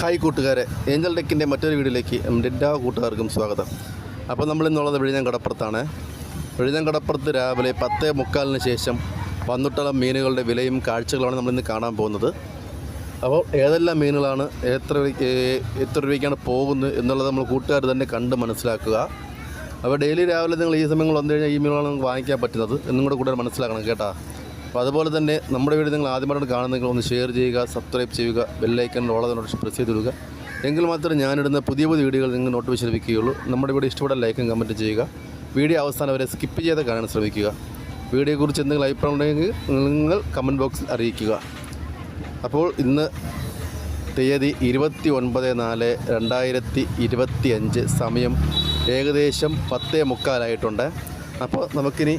Hi കൂട്ടുകാരെ. Angel ഡെക്കിന്റെ മറ്റൊരു വീഡിയോയിലേക്ക് നമ്മുടെ എല്ലാ കൂട്ടുകാർക്കും സ്വാഗതം. അപ്പോൾ നമ്മൾ ഇന്നുള്ളത് വിഴിഞ്ഞം കടപ്പുറത്താണ് വിഴിഞ്ഞം കടപ്പുറത്ത് രാവിലെ പത്തേ മുക്കാലിന് ശേഷം വന്നിട്ടുള്ള മീനുകളുടെ വിലയും കാഴ്ചകളുമാണ് നമ്മളിന്ന് കാണാൻ പോകുന്നത്. അപ്പോൾ ഏതെല്ലാം മീനുകളാണ് എത്ര എത്ര രൂപയ്ക്കാണ് പോകുന്നത് എന്നുള്ളത് നമ്മൾ കൂട്ടുകാർ തന്നെ കണ്ട് മനസ്സിലാക്കുക. അപ്പോൾ ഡെയിലി രാവിലെ നിങ്ങൾ ഈ സമയങ്ങൾ വന്നു കഴിഞ്ഞാൽ ഈ മീനുകളാണ് നിങ്ങൾക്ക് വാങ്ങിക്കാൻ പറ്റുന്നത് എന്നും കൂടെ കൂടുതൽ മനസ്സിലാക്കണം കേട്ടോ. അപ്പോൾ അതുപോലെ തന്നെ നമ്മുടെ വീട് നിങ്ങൾ ആദ്യമായിട്ട് കാണുന്നെങ്കിൽ ഒന്ന് ഷെയർ ചെയ്യുക സബ്സ്ക്രൈബ് ചെയ്യുക ബെല്ലൈക്കൺ ഉള്ളതിനോട് പ്രസ് കൊടുക്കുക എങ്കിൽ മാത്രമേ ഞാനിടുന്ന പുതിയ പുതിയ വീഡിയോകൾ നിങ്ങൾ നോട്ടിഫിക്കേഷൻ ലഭിക്കുകയുള്ളൂ. നമ്മുടെ വീഡിയോ ഇഷ്ടപ്പെട്ട ലൈക്കും കമന്റ് ചെയ്യുക. വീഡിയോ അവസാനം വരെ സ്കിപ്പ് ചെയ്ത് കാണാൻ ശ്രമിക്കുക. വീഡിയോയെക്കുറിച്ച് എന്തെങ്കിലും അഭിപ്രായം ഉണ്ടെങ്കിൽ നിങ്ങൾ കമന്റ് ബോക്സിൽ അറിയിക്കുക. അപ്പോൾ ഇന്ന് തീയതി ഇരുപത്തി ഒൻപത് നാല് രണ്ടായിരത്തി ഇരുപത്തി അഞ്ച് സമയം ഏകദേശം പത്തേ മുക്കാലായിട്ടുണ്ട്. അപ്പോൾ നമുക്കിനി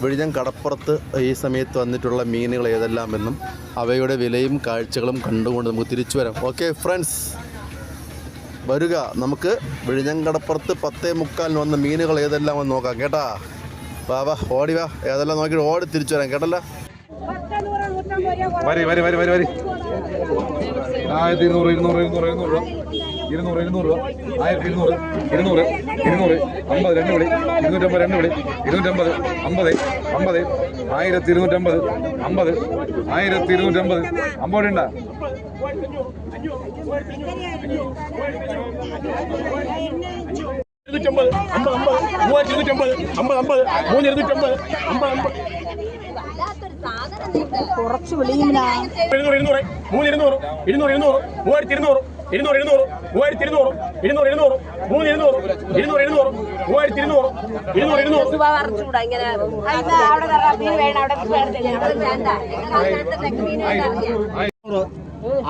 വിഴിഞ്ഞം കടപ്പുറത്ത് ഈ സമയത്ത് വന്നിട്ടുള്ള മീനുകൾ ഏതെല്ലാമെന്നും അവയുടെ വിലയും കാഴ്ചകളും കണ്ടുകൊണ്ട് നമുക്ക് തിരിച്ചു വരാം. ഓക്കെ ഫ്രണ്ട്സ് വരിക. നമുക്ക് വിഴിഞ്ഞം കടപ്പുറത്ത് പത്തേ മുക്കാലിന് വന്ന മീനുകൾ ഏതെല്ലാം എന്ന് നോക്കാം. കേട്ടാ? വാ വാ ഓടി വാ. ഏതെല്ലാം നോക്കി ഓടി തിരിച്ചു വരാം. കേട്ടല്ലോ? വരി വരി വരി വരി വരി. ആയിരത്തി ഇരുന്നൂറ് ഇരുന്നൂറ് ഇരുന്നൂറ് ഇരുന്നൂറ് രൂപ. ഇരുന്നൂറ് ഇരുന്നൂറ് രൂപ. ആയിരത്തി ഇരുന്നൂറ് ഇരുന്നൂറ് ഇരുന്നൂറ് അമ്പത് രണ്ട് വിളി. ഇരുന്നൂറ്റമ്പത് രണ്ട് വിളി. ഇരുന്നൂറ്റമ്പത് അമ്പത് അമ്പത്. ആയിരത്തി ഇരുന്നൂറ്റമ്പത് അമ്പത്. ആയിരത്തി ഇരുന്നൂറ്റമ്പത്. അമ്പത് ഉണ്ടാ. ഇരുന്നൂറ്റമ്പത് അമ്പത് അമ്പത്. മൂവായിരത്തി ഇരുന്നൂറ്റമ്പത് അമ്പത് അമ്പത്. മൂന്ന് ഇരുന്നൂറ്റമ്പത് അമ്പത് അമ്പത്. കുറച്ച് വിളിയുമില്ല ഇരുന്നൂറ് ഇരുന്നൂറ്. മൂന്ന് ഇരുന്നൂറ് ഇരുന്നൂറ് ഇരുന്നൂറ്. മൂവായിരത്തി ഇരുന്നൂറ് ഇരുന്നൂറ് ഇരുന്നൂറ്. മൂവായിരത്തി ഇരുന്നൂറ് ഇരുന്നൂറ് ഇരുന്നൂറ്. മൂന്ന് ഇരുന്നൂറ് ഇരുന്നൂറ് ഇരുന്നൂറ്. മൂവായിരത്തി ഇരുന്നൂറ് ഇരുന്നൂറ് ഇരുന്നൂറ്. ഇങ്ങനെ. അത് അവിടെ നിറയെ മീൻ അവിടെ വേണം. അവിടെ വേണ്ട.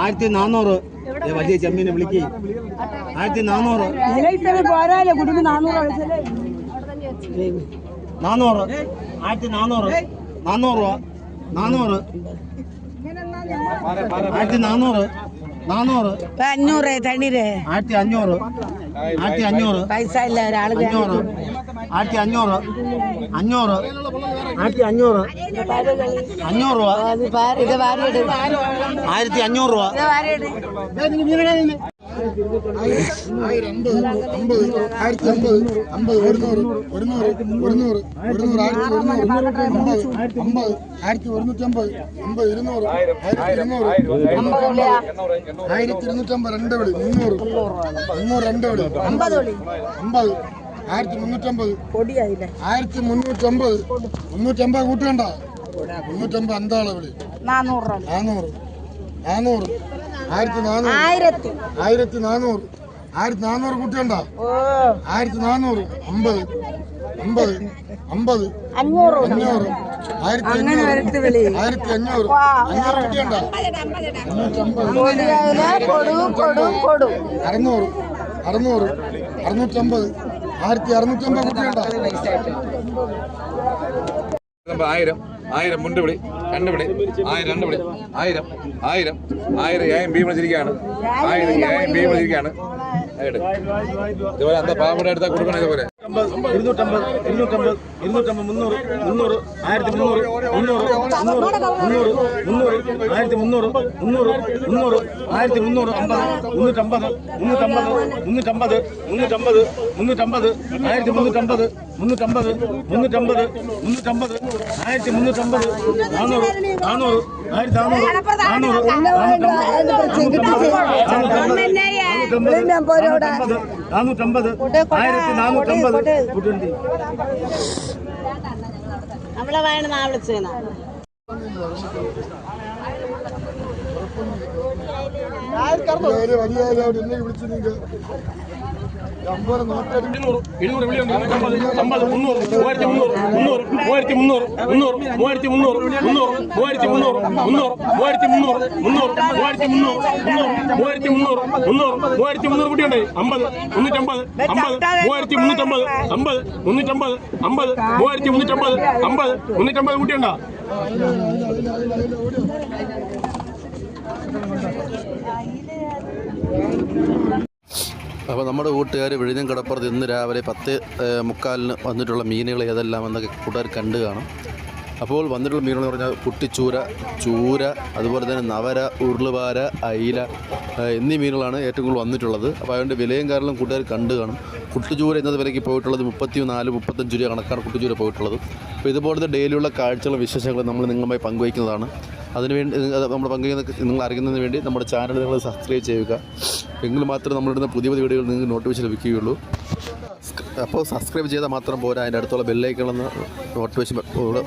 ആയിരത്തി നാന്നൂറ്. വലിയ ചെമ്മീനെ വിളിക്ക്. ആയിരത്തി നാന്നൂറ്. പോരാല്ലേ? കുടുംബം നാനൂറ് വിളിച്ചല്ലേ? നാന്നൂറ്. ആയിരത്തി നാന്നൂറ്. നാന്നൂറ് രൂപ. നാന്നൂറ് ആയിരത്തി നാന്നൂറ് നാന്നൂറ് അഞ്ഞൂറ് തണ്ണീര് ആയിരത്തി അഞ്ഞൂറ്. ആയിരത്തി അഞ്ഞൂറ്. പൈസ ഇല്ല ഒരാൾ അഞ്ഞൂറ്. ആയിരത്തി അഞ്ഞൂറ്. അഞ്ഞൂറ്. ആയിരത്തി അഞ്ഞൂറ്. അഞ്ഞൂറ് രൂപ. ആയിരത്തി അഞ്ഞൂറ് രൂപ. ഇത് പാരിയിട് അമ്പത് ആയിരത്തി അമ്പത് അമ്പത് ഒരുന്നൂറ് ഒരുന്നൂറ് ഒരുന്നൂറ് ഒരുന്നൂറ് ആയിരത്തി ഒരുന്നൂറ് അമ്പത് അമ്പത് ആയിരത്തി ഒരുന്നൂറ്റമ്പത് അമ്പത് ഇരുന്നൂറ് ആയിരത്തി ഇരുന്നൂറ് ആയിരത്തി ഇരുന്നൂറ്റമ്പത് രണ്ട് വിളി മുന്നൂറ് മുന്നൂറ് രണ്ട് വിളി അമ്പത് അമ്പത് ആയിരത്തി മുന്നൂറ്റമ്പത് ആയിരത്തി മുന്നൂറ്റമ്പത് മുന്നൂറ്റമ്പത് കൂട്ടണ്ട മുന്നൂറ്റമ്പത് അന്താളെ വിളി നാനൂറ് നാനൂറ് നാനൂറ് ആയിരത്തി നാനൂറ് ആയിരത്തി. നാനൂറ് ആയിരത്തി നാനൂറ് കൂട്ടണ്ട. ഓ. ആയിരത്തി നാനൂറ് അമ്പത്. അമ്പത്. അമ്പത്. അഞ്ഞൂറ്. അഞ്ഞൂറ്. ആയിരത്തി അഞ്ഞൂറ് ആയിരത്തി അഞ്ഞൂറ് അഞ്ഞൂറ് കുട്ടിയുണ്ടോ അറുന്നൂറ്. അറുന്നൂറ്. അറുന്നൂറ്റമ്പത്. ആയിരത്തി അറുന്നൂറ്റമ്പത് കുട്ടിയുണ്ടോ ആയിരം. ആയിരം മുണ്ട് വിളി രണ്ട് വിളി ആയിരം രണ്ട് വിളി ആയിരം ആയിരം ആയിരം ഏഴം ബി വിളിച്ചിരിക്കുകയാണ് ആയിരം ഏഴം ബി വിളിച്ചിരിക്കുകയാണ് ഇതുപോലെ എന്താ പാവപ്പെട്ട എടുത്താൽ കൊടുക്കണം ഇതുപോലെ? ഇരുന്നൂറ്റമ്പത് ഇരുന്നൂറ്റമ്പത് ഇരുന്നൂറ്റമ്പത് മുന്നൂറ് മുന്നൂറ് ആയിരത്തി മുന്നൂറ് മുന്നൂറ് മുന്നൂറ് മുന്നൂറ് മുന്നൂറ് ആയിരത്തി മുന്നൂറ് മുന്നൂറ് മുന്നൂറ് ആയിരത്തി മുന്നൂറ് അമ്പത് മുന്നൂറ്റമ്പത് മുന്നൂറ്റമ്പത് മുന്നൂറ്റമ്പത് മുന്നൂറ്റമ്പത് മുന്നൂറ്റമ്പത് ആയിരത്തി മുന്നൂറ്റമ്പത് മുന്നൂറ്റമ്പത് മുന്നൂറ്റമ്പത് നാനൂറ്റമ്പത് ആയിരത്തി നാനൂറ്റമ്പത് നമ്മളെ വേണം നാ വിളിച്ചേന വിളിച്ചു നിങ്ങൾ ഇരുന്നൂറ് വിളിയുണ്ട് അമ്പത് അമ്പത് മുന്നൂറ് മൂവായിരത്തി മുന്നൂറ് മുന്നൂറ് മൂവായിരത്തി മുന്നൂറ് മുന്നൂറ് മൂവായിരത്തി മുന്നൂറ് മുന്നൂറ് മൂവായിരത്തി മുന്നൂറ് മുന്നൂറ് മൂവായിരത്തി മുന്നൂറ് മുന്നൂറ് മൂവായിരത്തി മുന്നൂറ് മുന്നൂറ് മൂവായിരത്തി മുന്നൂറ് മുന്നൂറ് മൂവായിരത്തി മുന്നൂറ് കുട്ടിയുണ്ട്. അമ്പത് അപ്പോൾ നമ്മുടെ കൂട്ടുകാർ വിഴിഞ്ഞം കടപ്പുറത്ത് ഇന്ന് രാവിലെ പത്ത് മുക്കാലിന് വന്നിട്ടുള്ള മീനുകൾ ഏതെല്ലാം എന്നൊക്കെ കൂട്ടുകാർ കണ്ടു കാണും. അപ്പോൾ വന്നിട്ടുള്ള മീനുകൾ എന്ന് പറഞ്ഞാൽ കുട്ടിച്ചൂര ചൂര അതുപോലെ തന്നെ നവര ഉരുളുപാര അയില എന്നീ മീനുകളാണ് ഏറ്റവും കൂടുതൽ വന്നിട്ടുള്ളത്. അപ്പോൾ അതുകൊണ്ട് വിലയും കാരണം കൂട്ടുകാർ കണ്ടു കാണും. കുട്ടിച്ചൂര എന്നത് വിലയ്ക്ക് പോയിട്ടുള്ളത് മുപ്പത്തി നാല് മുപ്പത്തഞ്ച് രൂപ കണക്കാണ് കുട്ടിച്ചൂര പോയിട്ടുള്ളത്. അപ്പോൾ ഇതുപോലത്തെ ഡെയിലിയുള്ള കാഴ്ചകളും വിശേഷങ്ങളും നമ്മൾ നിങ്ങളുമായി പങ്കുവയ്ക്കുന്നതാണ്. അതിനുവേണ്ടി അത് നമ്മൾ പങ്കുവയ്ക്കുന്ന നിങ്ങൾ അറിയുന്നതിന് വേണ്ടി നമ്മുടെ ചാനൽ നിങ്ങൾ സബ്സ്ക്രൈബ് ചെയ്യുക. എങ്കിൽ മാത്രമേ നമ്മളിടുന്ന പുതിയ പുതിയ വീഡിയോകൾ നിങ്ങൾക്ക് നോട്ടിഫിക്കേഷൻ ലഭിക്കുകയുള്ളൂ. അപ്പോൾ സബ്സ്ക്രൈബ് ചെയ്താൽ മാത്രം പോരാ. അതിന്റെ അടുത്തുള്ള ബെല്ലൈക്കണമെന്ന് നോട്ടിഫിക്കേഷൻ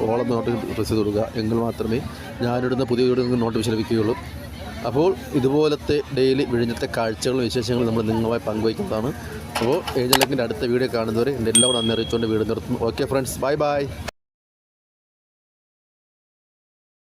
ഓളം നോട്ടിഫിക്കേഷൻ പ്രസ് ചെയ്ത് കൊടുക്കുക. എങ്കിൽ മാത്രമേ ഞാനിടുന്ന പുതിയ വീഡിയോ നിങ്ങൾക്ക് നോട്ടിഫിക്കേഷൻ ലഭിക്കുകയുള്ളൂ. അപ്പോൾ ഇതുപോലത്തെ ഡെയിലി വിഴിഞ്ഞത്തെ കാഴ്ചകളും വിശേഷങ്ങളും നമ്മൾ നിങ്ങളുമായി പങ്കുവയ്ക്കുന്നതാണ്. അപ്പോൾ ഏജലക്കിന്റെ അടുത്ത വീഡിയോ കാണുന്നവരെ എന്റെ എല്ലാവരും നന്ദി അറിയിച്ചുകൊണ്ട് വീട് നിർത്തുന്നു. Okay friends bye bye